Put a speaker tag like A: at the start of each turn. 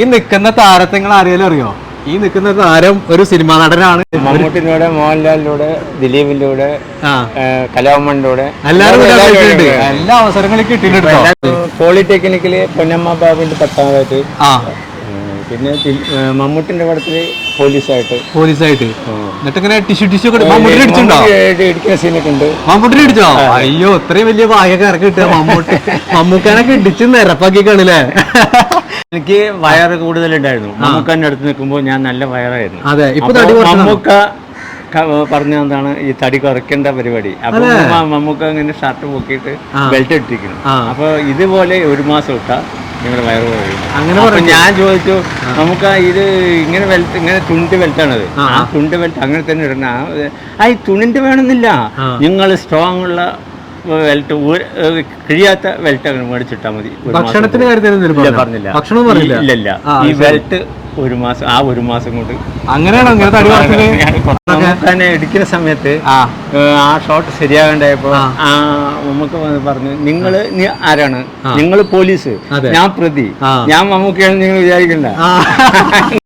A: ഈ നിൽക്കുന്ന താരത്തെ നിങ്ങൾ ആരെങ്കിലും അറിയോ? ഈ നിൽക്കുന്ന താരം ഒരു സിനിമാ നടനാണ്.
B: മമ്മൂട്ടിലൂടെ മോഹൻലാലിലൂടെ ദിലീപിലൂടെ കലാമണിലൂടെ
A: എല്ലാവരും. എല്ലാ അവസരങ്ങളും കിട്ടിയിട്ടുണ്ട് കേട്ടോ.
B: പോളിടെക്നിക്കിൽ പൊന്നമ്മ ബാബുവിന്റെ പത്താമതായിട്ട്.
A: ആ.
B: പിന്നെ മമ്മൂട്ടിന്റെ പടത്തിൽ പോലീസായിട്ട്.
A: പോലീസായിട്ട്. എന്നിട്ട് ഇങ്ങനെ ടിഷ്യൂ ടിഷ്യൂ മമ്മൂട്ടി അടിച്ചിട്ടുണ്ടോ
B: ഇടിക്കുന്ന സീനൊക്കെ ഉണ്ട്.
A: മമ്മൂട്ടി അടിച്ചോ അയ്യോ ഇത്രയും വലിയ ഭാഗ്യക്കാർക്ക് കിട്ടുക മമ്മൂട്ടി. മമ്മൂക്കാനൊക്കെ ഇടിച്ച് നിരപ്പാക്കി കാണില്ലേ
B: എനിക്ക് വയറ് കൂടുതലുണ്ടായിരുന്നു. മമ്മൂക്കന്റെ അടുത്ത് നിൽക്കുമ്പോൾ ഞാൻ നല്ല വയറായിരുന്നു.
A: അതെ ഇപ്പൊ തടി
B: മമ്മൂക്ക പറഞ്ഞ എന്താണ് ഈ തടി കുറയ്ക്കേണ്ട പരിപാടി. അപ്പൊ മ- മമ്മൂക്ക ഇങ്ങനെ ഷർട്ട് പൊക്കിയിട്ട് ബെൽറ്റ് ഇട്ടിരിക്കുന്നു.
A: ആ.
B: അപ്പൊ ഇതുപോലെ ഒരു മാസം ഇട്ടാ നിങ്ങളുടെ വയറ് കുറയും
A: അങ്ങനെ
B: അപ്പൊ ഞാൻ ചോദിച്ചു നമുക്ക് ഇത് ഇങ്ങനെ ബെൽറ്റ് ഇങ്ങനെ തുണ്ടി വെൽറ്റാണത്
A: ആ,
B: തുണ്ടി വെൽറ്റ് അങ്ങനെ തന്നെ ഇടണം. ആ, ആ ഈ തുണിന്റെ വേണമെന്നില്ല. നിങ്ങൾ സ്ട്രോങ് ഉള്ള ബെൽറ്റ് കിഴിയാത്ത ബെൽറ്റ് അങ്ങനെ മേടിച്ചിട്ടാൽ മതി.
A: ഭക്ഷണത്തിന്റെ കാര്യത്തിൽ?
B: പറഞ്ഞില്ല.
A: ഭക്ഷണം പറഞ്ഞില്ല?
B: ഇല്ല ഈ വെൽറ്റ് ഒരു മാസം ആ ഒരു മാസം കൊണ്ട്.
A: അങ്ങനെയാണോ?
B: അങ്ങനെ ഇടിക്കുന്ന സമയത്ത്
A: ആ.
B: ഷോട്ട് ശരിയാകണ്ടായപ്പോ
A: ആ.
B: നമുക്ക് പറഞ്ഞു നിങ്ങൾ ആരാണ്. നിങ്ങൾ പോലീസ്. ഞാൻ പ്രതി. ഞാൻ മമ്മൂക്കയാണ് നിങ്ങൾ വിചാരിക്കണ്ട.